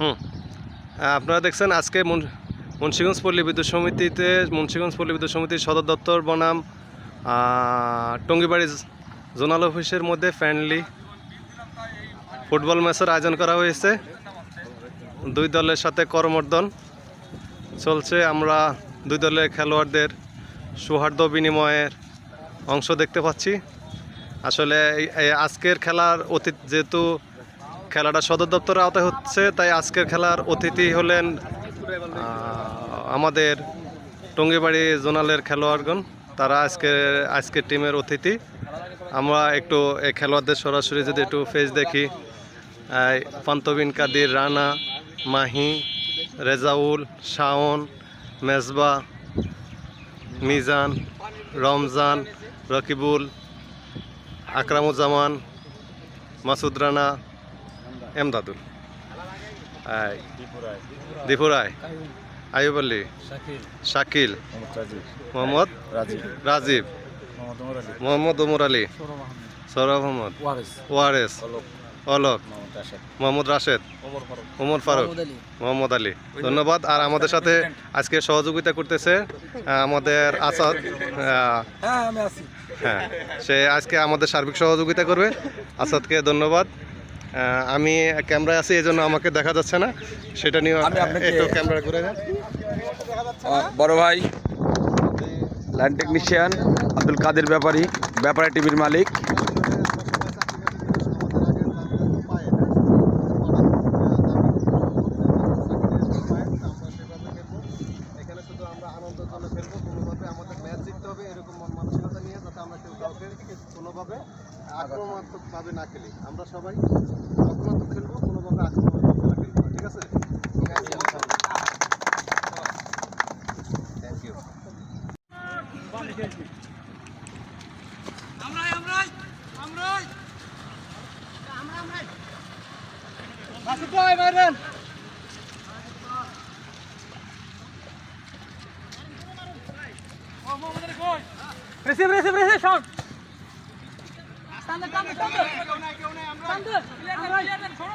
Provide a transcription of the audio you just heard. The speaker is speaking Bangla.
হুম। আপনারা দেখছেন আজকে মুন- মুন্সিগঞ্জ পল্লী বিদ্যুৎ সমিতিতে মুন্সিগঞ্জ পল্লী বিদ্যুৎ সমিতির সদর দপ্তর বনাম টঙ্গিবাড়ি জোনাল অফিসের মধ্যে ফ্রেন্ডলি ফুটবল ম্যাচের আয়োজন করা হয়েছে। দুই দলের সাথে করমর্দন চলছে। আমরা দুই দলের খেলোয়াড়দের সৌহার্দ্য বিনিময়ের অংশ দেখতে পাচ্ছি। আসলে আজকের খেলার অতীত যেহেতু খেলাটা সদর দপ্তরে আওতায় হচ্ছে, তাই আজকের খেলার অতিথি হলেন আমাদের টঙ্গিবাড়ি জোনালের খেলোয়াড়গণ। তারা আজকের আজকের টিমের অতিথি। আমরা একটু এই খেলোয়াড়দের সরাসরি যদি একটু ফেস দেখি পান্তবিন কাদির, রানা, মাহি, রেজাউল, শাওন, মেজবা, মিজান, রমজান, রকিবুল, আকরামুজ্জামান, মাসুদ রানা এমদাদুল। দীপুরায় আয়ুব আলী শাকিল। মোহাম্মদ রাজীব। মোহাম্মদ? উমর আলী। সৌরভ আহমদ। ওয়ারেস। অলোক। মোহাম্মদ রাশেদ। উমর ফারুক। মোহাম্মদ আলী। ধন্যবাদ। আর আমাদের সাথে আজকে সহযোগিতা করতেছে আমাদের আসাদ হ্যাঁ হ্যাঁ সে আজকে আমাদের সার্বিক সহযোগিতা করবে। আসাদকে ধন্যবাদ। আমি ক্যামেরায় আছি এই জন্য আমাকে দেখা যাচ্ছে না। সেটা নিয়ে আমি আপনাকে- একটু ক্যামেরা করে দেন বড় ভাই লাইন টেকনিশিয়ান আব্দুল কাদের ব্যাপারী ব্যাপারী টিভির মালিক। এখানে শুধু আমরা আনন্দের জন্য খেলব কোনোভাবে আমাদের ম্যাচ জিততে হবে এরকম মন মানসিকতা নিয়ে যাতে আমরা কেউ কাউকে কোনোভাবে আক্রমণাত্মকভাবে না খেলি। আমরা সবাই আক্রমণাত্মক খেলব কোনোভাবে আক্রমণাত্মক না খেলব। ঠিক আছে? Thank you Receive, receive, receive, shot. Stand, stand, stand. Stand. আমরা ছোড়ো